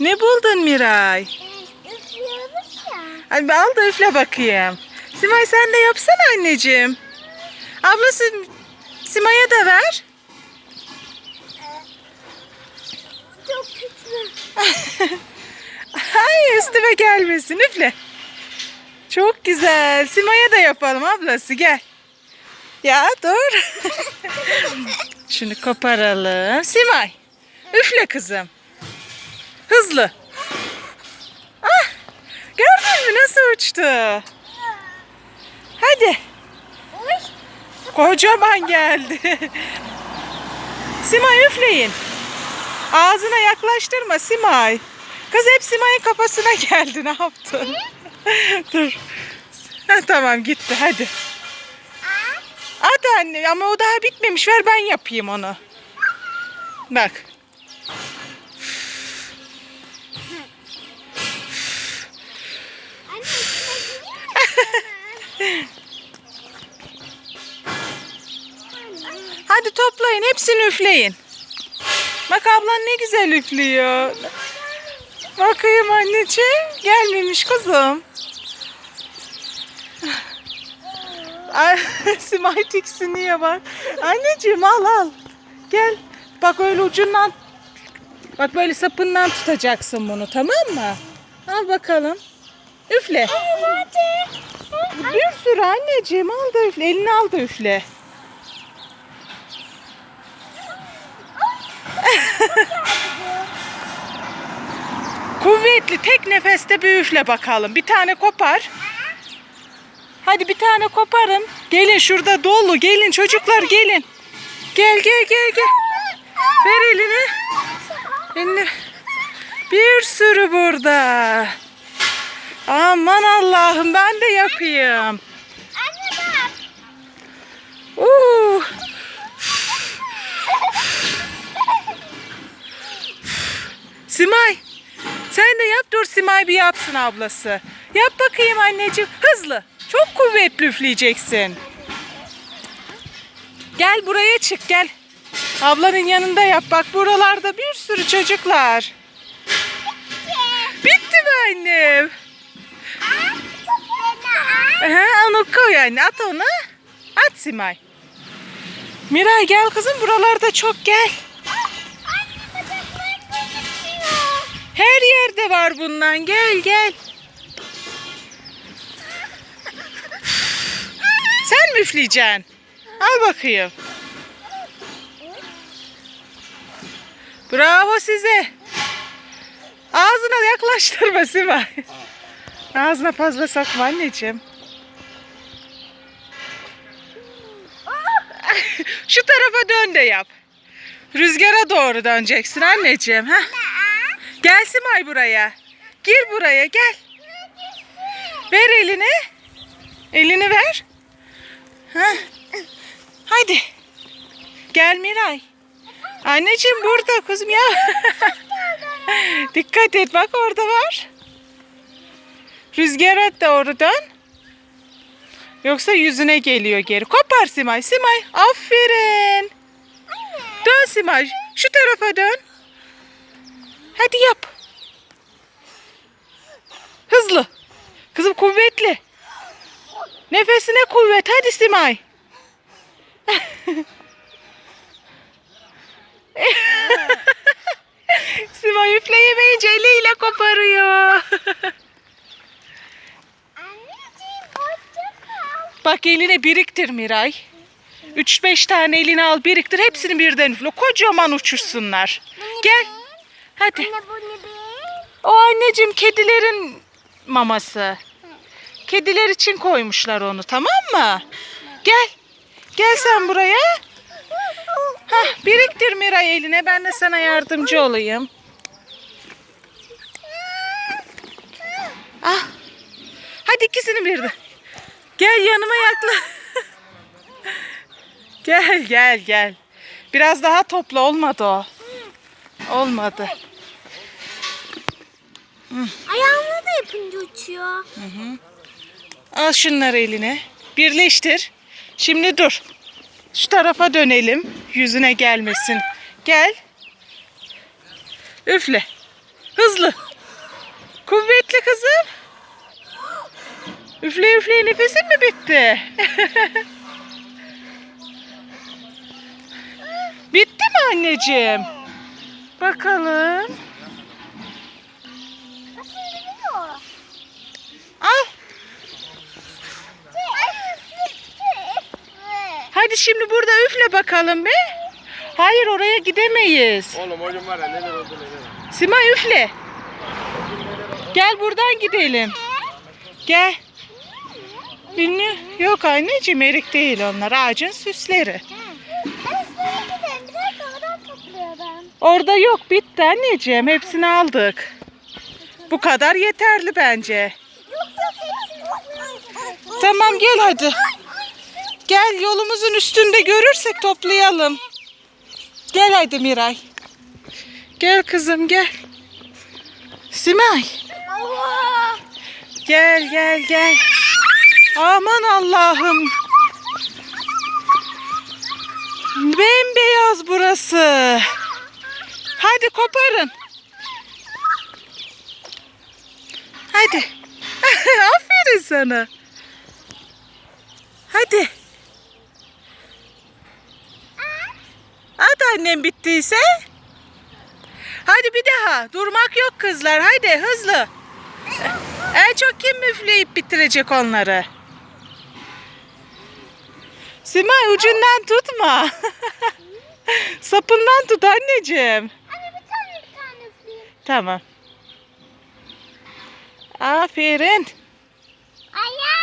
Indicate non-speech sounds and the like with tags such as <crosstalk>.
Ne buldun Miray? Üflüyoruz ya. Bir al da üfle bakayım. Simay sen de yapsana anneciğim. Ablası Simay'a da ver. Çok güçlü. <laughs> Ay üstüme gelmesin üfle. Çok güzel. Sima'ya da yapalım ablası gel. Ya dur. <laughs> Şunu koparalım. Simay. Üfle kızım. Hızlı. Ah, gördün mü nasıl uçtu? Hadi. Kocaman geldi. Simay üfleyin. Ağzına yaklaştırma Simay. Kız hep Simay'ın kafasına geldi. Ne yaptın? <laughs> Dur. Ha, tamam gitti hadi. Hadi anne ama o daha bitmemiş. Ver ben yapayım onu. Bak. Anne içine gireyim mi sana? Hadi toplayın. Hepsini üfleyin. Bak ablan ne güzel üflüyor. Bakayım anneciğim. Gelmemiş. Ay, <laughs> Simay tiksiniyor bak. Anneciğim al al. Gel. Bak öyle ucundan. Bak böyle sapından tutacaksın bunu tamam mı? Al bakalım. Üfle. Hadi. Bir sürü anneciğim al da üfle. Elini al da üfle. <laughs> Kuvvetli tek nefeste bir üfle bakalım. Bir tane kopar. Hadi bir tane koparın. Gelin şurada dolu. Gelin çocuklar gelin. Gel gel gel gel. Ver elini. Elini. Bir sürü burada. Aman Allah'ım ben de yapayım. Anne bak. Oo. Simay. Sen de yap dur Simay bir yapsın ablası. Yap bakayım anneciğim. Hızlı. Çok kuvvetli üfleyeceksin. Gel buraya çık gel. Ablanın yanında yap. Bak buralarda bir sürü çocuklar. Bitti mi annem? Aha, onu koy anne. At onu. At Simay. Miray gel kızım buralarda çok gel. Her yerde var bundan. Gel gel. Sen mi üfleyeceksin? Al bakayım. Bravo size. Ağzına yaklaştırma Simay. Ağzına fazla sokma anneciğim. Şu tarafa dön de yap. Rüzgara doğru döneceksin anneciğim. Ha? Gel Simay buraya. Gir buraya gel. Ver elini. Elini ver. Ha. Hadi. Gel Miray. Anneciğim burada kızım ya. <laughs> Dikkat et bak orada var. Rüzgara doğru dön. Yoksa yüzüne geliyor geri. Kopar Simay. Simay aferin. Dön Simay. Şu tarafa dön. Hadi yap. Hızlı. Kızım kuvvetli. Nefesine kuvvet. Hadi Simay. <laughs> Simay üfleyemeyince eliyle koparıyor. Bak eline biriktir Miray. 3-5 tane eline al biriktir. Hepsini birden üfle. Kocaman uçursunlar. Gel. Hadi. O anneciğim kedilerin maması. Kediler için koymuşlar onu tamam mı? Gel. Gel sen buraya. Hah, biriktir Miray eline. Ben de sana yardımcı olayım. Ah. Hadi ikisini birden. Gel yanıma yakla. Gel gel gel. Biraz daha topla olmadı o. Olmadı. Ayağımla da yapınca uçuyor. Al şunları eline. Birleştir. Şimdi dur. Şu tarafa dönelim. Yüzüne gelmesin. Gel. Üfle. Hızlı. Kuvvetli kızım. Üfle üfle nefesin mi bitti? <laughs> bitti mi anneciğim? Bakalım. Al. Hadi şimdi burada üfle bakalım be. Hayır oraya gidemeyiz. Oğlum hocam var ya neler oldu neler. Simay üfle. Gel buradan gidelim. Gel. Ünlü. Yok anneciğim erik değil onlar. Ağacın süsleri. Orada yok bitti anneciğim. Hepsini aldık. Bu kadar yeterli bence. Tamam gel hadi. Gel yolumuzun üstünde görürsek toplayalım. Gel hadi Miray. Gel kızım gel. Simay. Gel gel gel. Aman Allah'ım. Bembeyaz burası. Hadi koparın. Hadi. <laughs> Aferin sana. Hadi. At annem bittiyse. Hadi bir daha. Durmak yok kızlar. Hadi hızlı. En çok kim müfleyip bitirecek onları? Simay ucundan tutma. <laughs> Sapından tut anneciğim. Tamam. Aferin. Ayağım.